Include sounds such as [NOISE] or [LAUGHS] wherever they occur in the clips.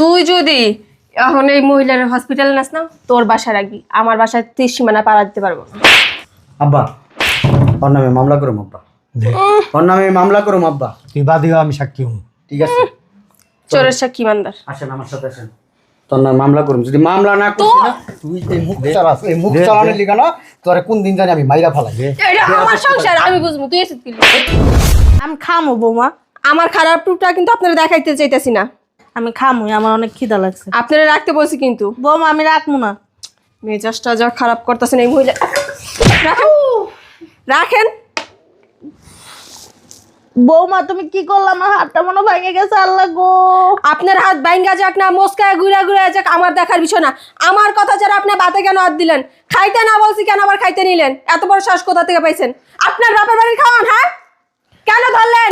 তুই যদি এখন এই মহিলার হসপিটালে নাস না তোর বাসা রাখবি। আমার বাসায় তীর সীমানা পাড়া দিতে পারব না। আব্বা ওর নামে মামলা করুম আব্বা। ওর নামে মামলা করুম আব্বা। তুই বাদিও আমি সাক্ষী হম। ঠিক আছে। চোরের সাক্ষী মান্দার। আসেন আমার সাথে আসেন। তোর নামে মামলা করুম। যদি মামলা না করছিস না তুই এই মুখ চালাস এই মুখ দে, চালানোর লিগা না তোরে কোন দিন জানি আমি মাইরা ফেলাই। এটা আমার সংসার আমি বুঝব তুই এসে কি আমি খামো বৌমা। আমার খারাপ রূপটা কিন্তু আপনারা দেখাইতে চাইতেছি না। আমি খামো আমার অনেক খিদা লাগছে। আপনারা রাখতে বলছি কিন্তু। বৌমা আমি রাখব না। মেজাজটা যা খারাপ করতেছেন এই মহিলা। রাখেন। রাখেন। বৌমা তুমি কি করলে? আমার হাতটা মনে ভেঙে গেছে আল্লাহ গো। আপনার হাত বাইঙ্গা যাক না মস্কায় ঘুরে ঘুরে যাক আমার দেখার বিষয় না। আমার কথা ছাড়া আপনি বাতে কেন হাত দিলেন? খাইতে না বলছি কেন আবার খাইতে নিলেন? এত বড় শ্বাস কোথা থেকে পাইছেন? আপনার বাপের বাড়ির খাওয়ান হ্যাঁ? কেন ধরলেন?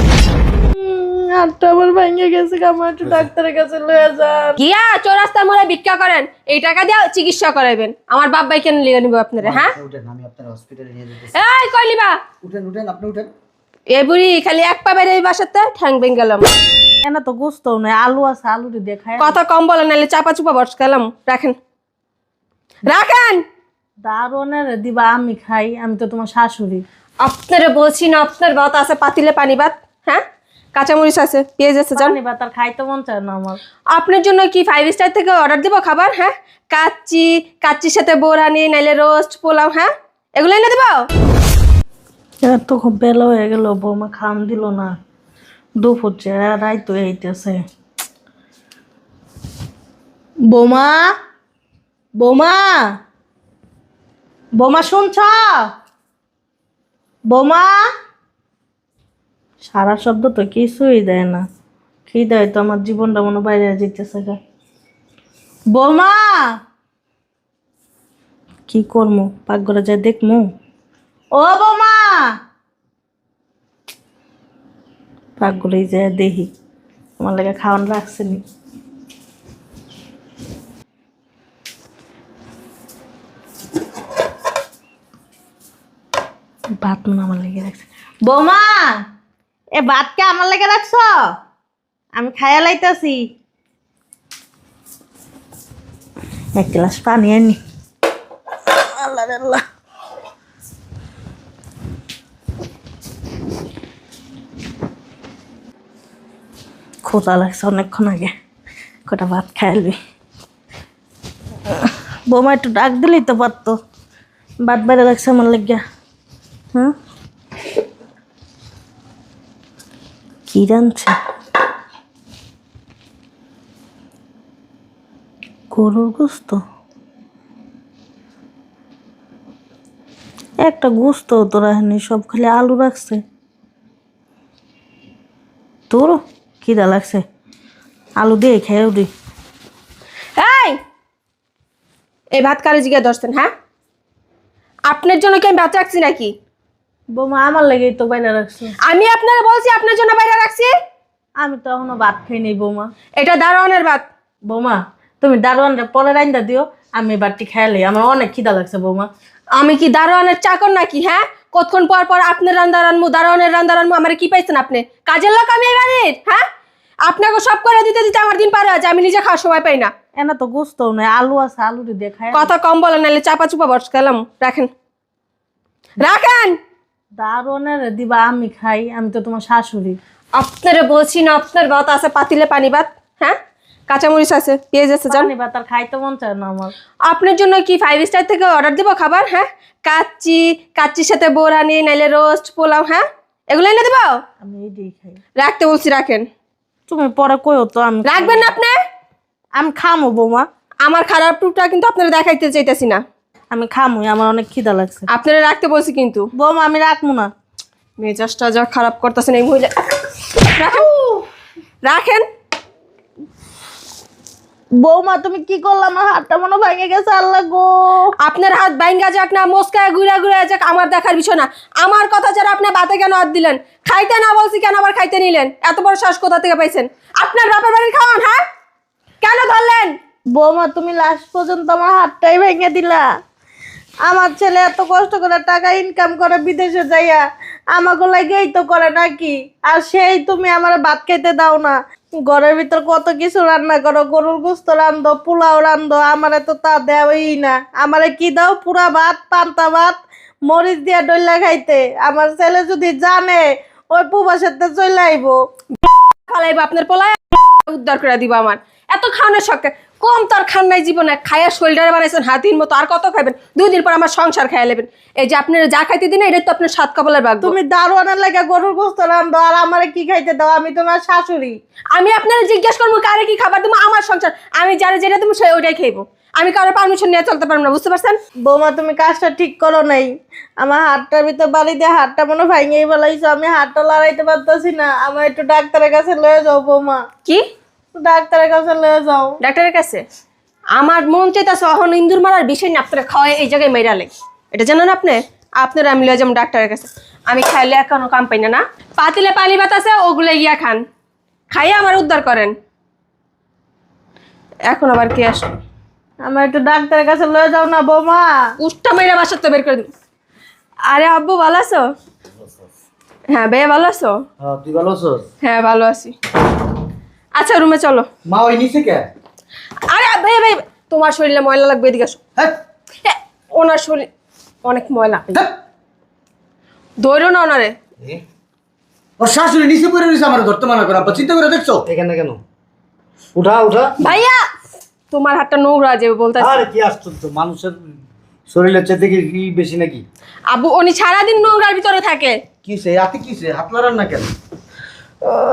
হাতটা আমার ভেঙে গেছে আমার একটু ডাক্তারের কাছে লয়ে যান। গিয়া চৌরাস্তার মোড়ে ভিক্ষা করেন। এই টাকা দিয়ে চিকিৎসা করাইবেন। আমার বাপ ভাই কেন নিব আপনারা হ্যাঁ? উঠেন আমি আপনার হসপিটালে নিয়ে যেতেছি। এই কইলিবা উঠেন উঠেন আপনি উঠেন। এ বুড়ি খালি এক পা বেড়ে এই বাসাতে ঠ্যাং ভেঙে গেলাম। এনা তো নাই আলু আছে আলুটি দেখায় কথা কম বলেন নাহলে চাপা চুপা বস গেলাম। রাখেন। রাখেন! দারুণের দিবা আমি খাই আমি তো তোমার শাশুড়ি। আপনারা বলছি না আপনার ভাত আছে পাতিলে পানি ভাত হ্যাঁ? কাঁচামরিচ আছে পেঁয়াজ আছে জান। তার খাইতে মন চায় না আমার। আপনার জন্য কি ফাইভ স্টার থেকে অর্ডার দিব খাবার হ্যাঁ? কাচ্চি কাচ্চির সাথে বোরানি নাইলে রোস্ট পোলাও হ্যাঁ? এগুলো এনে দেবো। এবার তো খুব বেলা হয়ে গেল বৌমা খান দিল না। দুপুর রাই তো এইতেছে বৌমা বৌমা বৌমা শুনছ? বৌমা? সারা শব্দ তো কিছুই দেয় না। কি দেয় তো আমার জীবনটা মনে বাইরে যেতেছে গা। বৌমা! কি করব পাকঘরে যাই দেখমু? ও বৌমা! পাকগুলোই যে দেখি। আমার লাগে খাওয়ান রাখছে নি। ভাত মনে আমার লেগে রাখছে বৌমা! এ ভাতকে আমার লেগে রাখছো? আমি খায়া লাইতেছি। এক গ্লাস পানি আনি। আল্লাহ আল্লাহ। ক্ষুদা লাগছে অনেকক্ষণ আগে। কটা ভাত খাইলবি বৌমা একটু ডাক দিলেই তো পারতো। ভাত বাইরে রাখছে আমার লাগিয়া হ্যাঁ? কি গরুর গোস্ত। একটা গোস্ত তো রাখেনি সব খালি আলু রাখছে। তোর খিদা লাগছে। আলু দিয়ে খেয়ে উঠি এই! এই ভাত কারে জিগে দশতেন হ্যাঁ? আপনার জন্য কি আমি ভাত রাখছি নাকি? বৌমা আমার লেগেই তো বাইরে রাখছে। আমি আপনারা বলছি আপনার জন্য বাইরে রাখছি। আমি তো এখনও ভাত খাই নেই বৌমা। এটা দারোয়ানের ভাত। বৌমা তুমি দারোয়ানটা পরে রাইন্দা দিও আমি বাড়তি খেয়ালি আমার অনেক খিদা লাগছে বৌমা। আমি কি দারোয়ানের চাকর নাকি হ্যাঁ? কতক্ষণ পর পর আপনার রান্না রানমু দারোয়ানের রান্না রানমু আমার কি পাইছেন আপনি? কাজের লোক আমি এই বাড়ির হ্যাঁ? আপনাকে সব করে দিতে দিতে আমার দিন পার হয়ে আমি নিজে খাওয়ার সময় পাই না। এনা তো গুস্ত নাই আলু আছে আলুটি দেখায় কথা কম বলেন নাহলে চাপা চুপা বস গেলাম রাখেন। রাখেন! দারোয়ানের দিবা আমি খাই আমি তো তোমার শাশুড়ি। আপনারা বলছি না আপনার ভাত আছে পাতিলে পানি ভাত হ্যাঁ? কাঁচামরিচ আছে পেঁয়াজ আছে জান। বা তার খাইতে মন চায় না আমার। আপনার জন্য কি ফাইভ স্টার থেকে অর্ডার দিব খাবার হ্যাঁ? কাচ্চি কাচ্চির সাথে বোরানি নাইলে রোস্ট পোলাও হ্যাঁ? এগুলো এনে দেবো? আমি এইটাই খাই। রাখতে বলছি রাখেন। তুমি পরে কইও তো আমি রাখবেন না আপনি? আমি খামো বৌমা। আমার খারাপ রূপটা কিন্তু আপনারা দেখাইতে চাইতেছি না। আমি খামুই আমার অনেক খিদা লাগছে। আপনারা রাখতে বলছি কিন্তু। বৌমা আমি রাখব না। মেজাজটা যা খারাপ করতেছেন এই মহিলা। রাখেন। রাখেন। বৌমা তুমি কি করলে? আমার হাতটা মনে ভেঙে গেছে আল্লাহ গো। আপনার হাত বাইঙ্গা যাক না মস্কায় ঘুরে ঘুরে যাক আমার দেখার বিষয় না। আমার কথা ছাড়া আপনি বাতে কেন হাত দিলেন? খাইতে না বলছি কেন আবার খাইতে নিলেন? এত বড় শ্বাস কোথা থেকে পাইছেন? আপনার বাপের বাড়ির খাওয়ান হ্যাঁ? কেন ধরলেন? বৌমা তুমি লাস্ট পর্যন্ত আমার হাতটাই ভেঙে দিলা। আমার ছেলে এত কষ্ট করে টাকা ইনকাম করে বিদেশে যাইয়া আমাকে লাগেই তো করে নাকি? আর সেই তুমি আমার ভাত খাইতে দাও না। ঘরের ভিতর কত কিছু রান্না করো, গরুর গোস্ত রান্ধো, পোলাও রান্ধো, আমারে তো তা দেওয়াই না। আমারে কি দাও? পুরা ভাত, পান্তা ভাত, মরিচ দিয়া ডইলা খাইতে। আমার ছেলে যদি জানে, ওই পুবাসেতে চলে আইবো। ফালাইবো আপনার পোলায় উদ্ধার করে দিব আমার। এত খাওয়ানোর শখ কম তো আর খান নাই জীবনে। খাইয়া শোল্ডারে বানাইছেন হাতির মতো। আর কত খাবেন দুই দিন পর আমার সংসার খাইয়া নেবেন এই যে আপনার যা খাইতে দিন এটা তো আপনার সাত কপালের ভাগ্য। তুমি দারোয়ানের লাগে গরুর গোস্ত রান্ধো আর আমারে কি খাইতে দাও? আমি তোমার শাশুড়ি। আমি আপনারা জিজ্ঞেস করব কারে কি খাবার তুমি আমার সংসার। আমি যারা যেটা তুমি সে ওইটাই খাইবো। আমি কারও পারমিশন নিয়ে চলতে পারব না বুঝতে পারছেন? বৌমা তুমি কাজটা ঠিক করো নাই। আমার হাতটার ভিতর বাড়ি দিয়ে হাতটা মনে ভাঙেই বেলাইছো আমি হাতটা লড়াইতে পারতেছি না। আমার একটু ডাক্তারের কাছে লয়ে যাও বৌমা। কি? ডাক্তারের কাছে লয়ে যাও। ডাক্তারের কাছে? আমার মন চাইতেছে অহন ইন্দুর মারার বিষয় না আপনারা খাওয়াই এই জায়গায় মেরালে এটা জানেন আপনি? আপনারা আমি লয়ে যাব ডাক্তারের কাছে। আমি খাইলে এখনও কাম পাই না না? পাতিলে পানি আছে ওগুলো গিয়া খান। খাইয়ে আমার উদ্ধার করেন। এখন আবার কে আসলো? আমার একটু ডাক্তারের কাছে লয়ে যাও না বৌমা। উষ্টা মেয়েরা বাসার তো বের করে দিন আরে আব্বু ভালো আছো। হ্যাঁ বে ভালো আছো? হ্যাঁ তুই ভালো আছিস? হ্যাঁ ভালো আছি। আচ্ছা রুমে চলো। মা ওই নিচে কে? আরে বে বে তোমার শরীরে ময়লা লাগবে এদিকে আসো। হ্যাঁ ওনার শরীর অনেক ময়লা। ধৈর্য না ওনারে। ওর শাশুড়ি নিচে পড়ে রয়েছে আমার ধরতে মানা করে চিন্তা করে দেখছ? এখানে কেন? উঠা উঠা। ভাইয়া তোমার হাতটা নোংরা যে বলতে আরে কি আশ্চর্য মানুষের শরীরের চেয়ে দেখি কি বেশি নাকি? আবু উনি সারাদিন নোংরার ভিতরে থাকে। কি কিসে হাতে কিসে হাত লড়ান না কেন?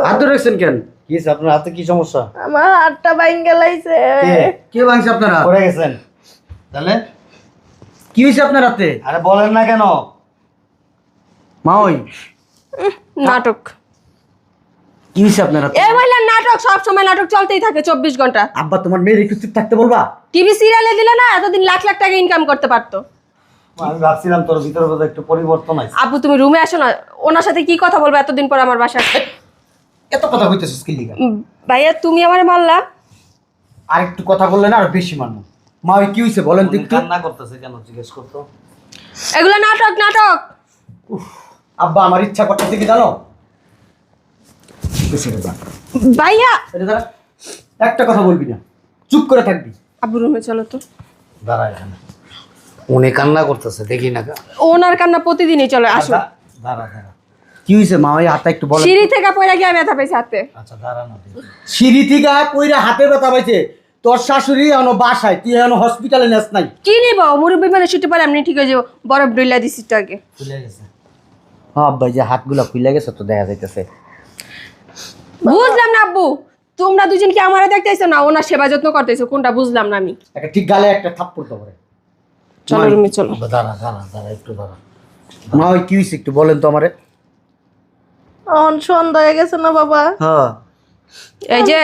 হাত ধরে রাখছেন কেন? কি আপনার হাতে কি সমস্যা? আমার হাতটা ভাঙ্গে লাইছে। কে? ভাঙছে আপনার হাত? পড়ে গেছেন। তাহলে? কি হয়েছে আপনার হাতে? আরে বলেন না কেন? মা ওই। নাটক। কি হয়েছে আপনার হাতে? এই মহিলার নাটক সব সময় নাটক চলতেই থাকে চব্বিশ ঘণ্টা। আব্বা তোমার মেয়ের একটু চুপ থাকতে বলবা? টিভি সিরিয়ালে দিলে না এতদিন লাখ লাখ টাকা ইনকাম করতে পারতো। আমি ভাবছিলাম তোর ভিতরে একটু পরিবর্তন আছে। আপু তুমি রুমে আসো না। ওনার সাথে কি কথা বলব এতদিন পর আমার বাসায়? এত কথা কইতেছিস কি লিগা? ভাইয়া তুমি আমার মারলা। আর একটু কথা বললে না আর বেশি মানবো মা ওই কি হয়েছে বলেন তো একটু। কান্না করতেছে কেন জিজ্ঞেস করতো? এগুলো নাটক নাটক। আব্বা আমার ইচ্ছা করতেছে কি জানো। ভাইয়া! একটা কথা বলবি না। চুপ করে থাকবি। আবু রুমে চলো তো। দাঁড়া এখানে। উনি কান্না করতেছে দেখি না ওনার কান্না প্রতিদিনই চলে আসো। দাঁড়া দাঁড়া। কি হয়েছে মা ওই হাতটা একটু বলেন সিঁড়ি থেকে পড়ে গিয়ে ব্যথা পেয়েছে হাতে। আচ্ছা দাঁড়া সিঁড়ি থেকে হাতে ব্যথা পাইছে। তোর শাশুড়ি এখনও বাসায় তুই এখনও হসপিটালে নেস নাই। কি নিব? মুরব্বী মানে ছুটি পরে এমনি ঠিক হয়ে যাব। বরফ ডইলা দিছি তো আগে। খুলে গেছে। হ্যাঁ আব্বা যে হাতগুলো খুলে গেছে তো দেখা যাইতেছে। বুঝলাম না আব্বু তোমরা দুজন কি আমারে দেখতেছো না? ওনার সেবা যত্ন করতেছো কোনটা বুঝলাম না আমি। একটা ঠিক গালে একটা থাপ্পড় তো চলো রুমে চলো। দাঁড়া দাঁড়া দাঁড়া একটু দাঁড়া। মা ওই কি হয়েছে একটু বলেন তো আমারে। অন সন্ধ্যা হয়ে গেছে না বাবা? হ্যাঁ। এই যে।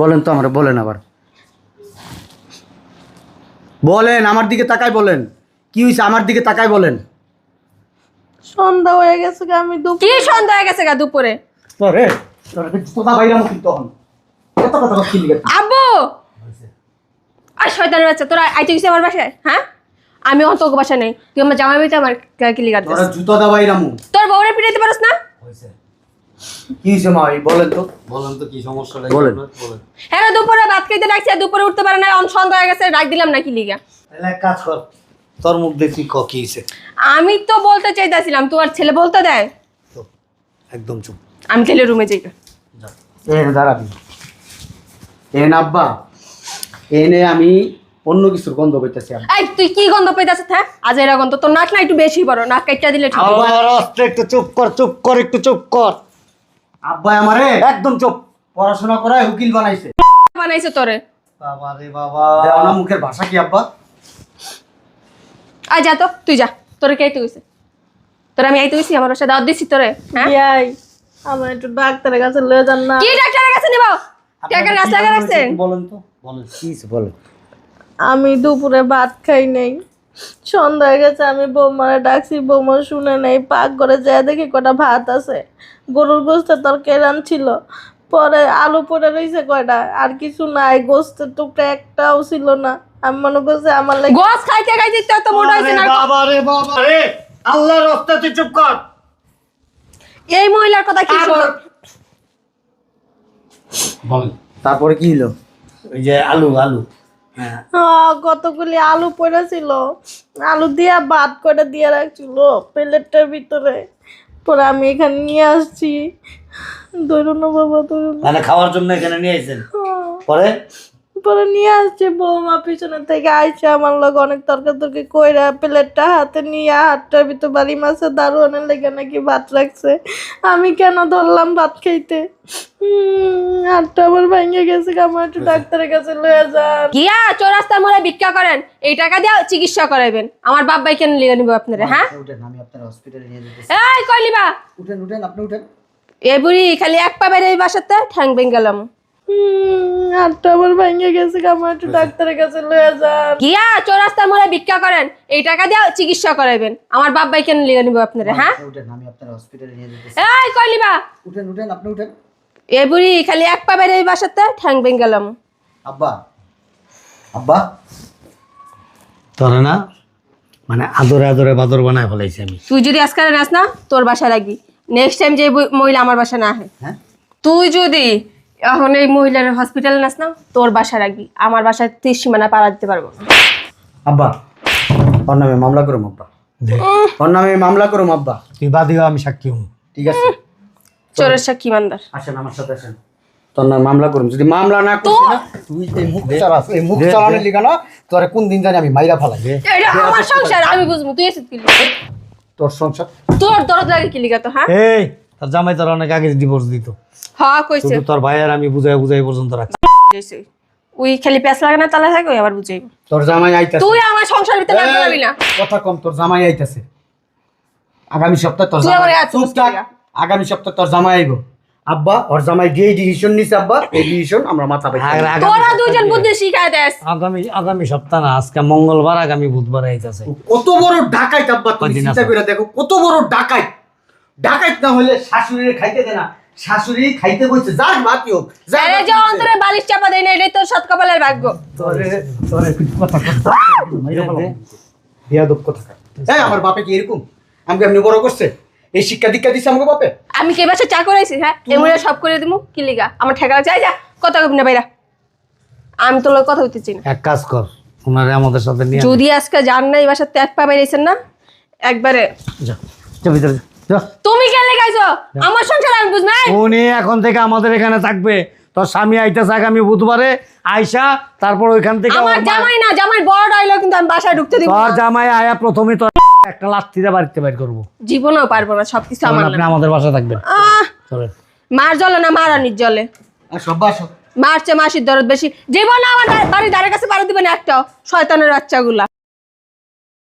বলেন? তো আমারে বলেন আবার। বলেন আমার দিকে তাকাই বলেন। কি হয়েছে আমার দিকে তাকাই বলেন। সন্ধ্যা হয়ে গেছে গা, আমি দুপুর কি সন্ধ্যা হয়ে গেছে গা দুপুরে? তোরে তোর তোদা বাইরাম কিন্তু তখন। এত কথা কথা কি আব্বু আর শয়তানের বাচ্চা তোরা আইতে গেছিস আমার বাসায়? হ্যাঁ? আমি অত বাসায় নেই। তুই আমার জামাই বাড়িতে আমার কি লিগার তোরা জুতো দা বাইরামু তোর বউরে পিটাইতে পারস না? কি বলেন তো। বলেন তো কি সমস্যাটা বলেন। বলেন। হ্যাঁ দুপুরে ভাত খাইতে ডাকছি আর দুপুরে উঠতে পারে না অন সন্ধ্যা হয়ে গেছে ডাক দিলাম না কি লিগা? তাহলে এক কাজ কর তোর মুখ দেখি ক কি হয়েছে আমি তো বলতে চাইতেছিলাম তোমার ছেলে বলতে দেয়? একদম চুপ। আমি তাহলে রুমে যাই। যা। এ দাঁড়াবি আব্বা। এনে আমি অন্য কিছুর গন্ধ পাইতেছি এই তুই কি গন্ধ পেয়েছিস হ্যাঁ আজ এরা গন্ধ তোর নাক না একটু বেশি বড় নাক কাইটা দিলে ঠিক। আবার আস্তে একটু চুপ কর চুপ কর একটু চুপ কর। আব্বা আমারে একদম চুপ। পড়াশোনা করায় উকিল বানাইছে। বানাইছে তোরে। বাবা রে বাবা। দেও না মুখের ভাষা কি আব্বা? আয় যা তো তুই যা। তোরে কে আইতে গেছে তোর আমি আইতে গেছি আমার বাসায় দাওয়াত দিছি তোরে হ্যাঁ? ইয়াই আমার একটু ডাক্তারের কাছে লয়ে যান না। কি ডাক্তারের কাছে নিব? টাকা রাস্তা লাগা রাখছেন বলেন তো। বলেন কি বলেন আমি দুপুরে ভাত খাই নাই। সন্ধ্যা হয়ে গেছে আমি বৌমারে ডাকছি বৌমা শুনে নেই পাক করে যায় দেখি কটা ভাত আছে। গরুর গোস্তের তরকারি ছিল পরে আলু পরে রয়েছে কয়টা আর কিছু নাই গোস্তের টুকটা একটাও ছিল না। আমি মনে করছি আমার লাগে গোস খাইতে খাইতে তো এত মোটা হয়েছে না বাবা রে বাবা রে আল্লাহর রাস্তা তুই চুপ কর। এই মহিলার কথা কি তারপরে কি হলো? ওই যে আলু আলু। হ্যাঁ। আহ, কতগুলি আলু পড়েছিল? আলু দিয়া ভাত করে দিয়ে রাখছিল প্লেটটার ভিতরে। পরে আমি এখানে নিয়ে আসছি। ধরুন বাবা ধরুন মানে খাওয়ার জন্য এখানে নিয়ে এসেছেন পরে? পরে নিয়ে আসছে বৌমা পিছনে থেকে আইসে আমার লোক অনেক তরকা তরকি কইরা প্লেটটা হাতে নিয়ে হাতটার ভিতর বাড়ি মাছের দারুয়ানের লেগে নাকি ভাত রাখছে। আমি কেন ধরলাম ভাত খাইতে? উম, হাতটা আমার ভেঙে গেছে আমার একটু ডাক্তারের কাছে লয়ে যান। গিয়া মোড়ে ভিক্ষা করেন এই টাকা দিয়ে চিকিৎসা করাইবেন। আমার বাপ ভাই কেন নিব আপনারা হ্যাঁ? উঠেন আমি আপনার হসপিটালে নিয়ে যেতেছি। এই কইলিবা উঠেন উঠেন আপনি উঠেন। এ বুড়ি খালি এক পা বেড়ে এই বাসাতে ঠ্যাং ভেঙে গেলাম। হাতটা আমার ভেঙে গেছে আমার একটু [LAUGHS] ডাক্তারের কাছে লয়ে যান। গিয়া চৌরাস্তার মোড়ে ভিক্ষা করেন। এই টাকা দিয়ে চিকিৎসা করাইবেন। আমার বাপ ভাই কেন লিখে নিব আপনারা হ্যাঁ? উঠেন আমি আপনার হসপিটালে নিয়ে যেতেছি। এই কইলিবা। উঠেন উঠেন আপনি উঠেন। এ বুড়ি খালি এক পা বাসাতে ঠ্যাং ভেঙে গেলাম। আব্বা আব্বা। তোরে না মানে আদরে আদরে বাদর বানায় ফেলাইছি আমি। তুই যদি আজকাল নাস না তোর বাসায় রাখবি। নেক্সট টাইম যে মহিলা আমার বাসায় না আহে। হ্যাঁ? তুই যদি এখন এই মহিলার হসপিটাল নাস না তোর বাসায় রাখবি আমার বাসায় তীর সীমানা পাড়া দিতে পারব। না। আব্বা ওর নামে মামলা করুম আব্বা। ওর নামে মামলা করুম আব্বা। তুই বাদিও আমি সাক্ষী হম। ঠিক আছে। চোরের সাক্ষী মান্দার। আসেন আমার সাথে আসেন। তোর নামে মামলা করুম যদি মামলা না করছিস না। তুই এই মুখ চালাস এই মুখ চালানোর লিগা না তোরে কোন দিন জানি আমি মাইরা ফেলাই। এটা আমার সংসার আমি বুঝব তুই এসে কিলি তোর সংসার। তোর দরদ লাগে কিলি তো হ্যাঁ? এই তোর জামাই তোর অনেক আগে ডিভোর্স দিত। হ্যাঁ কইছে। তোর ভাই আর আমি বুঝাই বুঝাই পর্যন্ত রাখছি। বুঝাইছে। ওই খালি পেঁচ লাগে তালা থাকে ওই আবার বুঝাইব। তোর জামাই আইতাছে। তুই আমার সংসার ভিতরে লাগতে পারবি না। কথা কম তোর জামাই আইতাছে। আগামী সপ্তাহে তোর জামাই। আগামী সপ্তাহে তোর জামাই আইব। আব্বা ওর জামাই যে ডিসিশন নিছে আব্বা। এই ডিসিশন আমরা মাথা পাই আগামী তোরা দুইজন বুদ্ধি শিখাই দেস। আগামী আগামী সপ্তাহ না আজকে মঙ্গলবার আগামী বুধবার আইতাছে। কত বড় ডাকাইত আব্বা তুমি চিন্তা করে দেখো কত বড় ডাকাইত। ডাকাইত না হলে শাশুড়ির খাইতে দে না। শাশুড়ি খাইতে যাক হোক আরে যে অন্তরে বালিশ চাপা দেয় না এটাই তোর সৎ কপালের ভাগ্য। তোরে তোরে কিছু কথা কথা বিয়াদব কথা এই আমার বাপে কি এরকম? আমাকে এমনি বড় করছে? এই শিক্ষা দীক্ষা দিচ্ছে আমাকে বাপে? আমি কে বাসা চা করাইছি হ্যাঁ? এমনি সব করে দিমু কি লিগা? আমার ঠেকা চাই যা কথা কবি না বাইরা আমি তোর লোক কথা হইতেছি না। এক কাজ কর ওনারে আমাদের সাথে নিয়ে যদি আজকে জান না এই বাসার ত্যাগ পা বেরিয়েছেন না একবারে যা যা ভিতরে যা, যা। তুমি কে লেগাইছো আমার সংসার আমি বুঝ নাই। উনি এখন থেকে আমাদের এখানে থাকবে। তোর স্বামী আইতেছে আগামী বুধবারে। আইসা তারপর ওইখান থেকে আমার জামাই না জামাই বড় ডাইলগ কিন্তু আমি বাসায় ঢুকতে দিব তোর জামাই আয়া প্রথমে তোর একটা লাত্তিতে বাড়িতে বাইর করব। জীবনেও পারব না সবকিছু তখন আমার আপনি আমাদের বাসায় থাকবেন। আহ, চলে মার জলে না মারানির জলে? আর সব আসো মারছে মাসির দরদ বেশি। জীবন আমার বাড়ির ধারে কাছে পাড়া দিবে না একটাও শয়তানের বাচ্চাগুলা।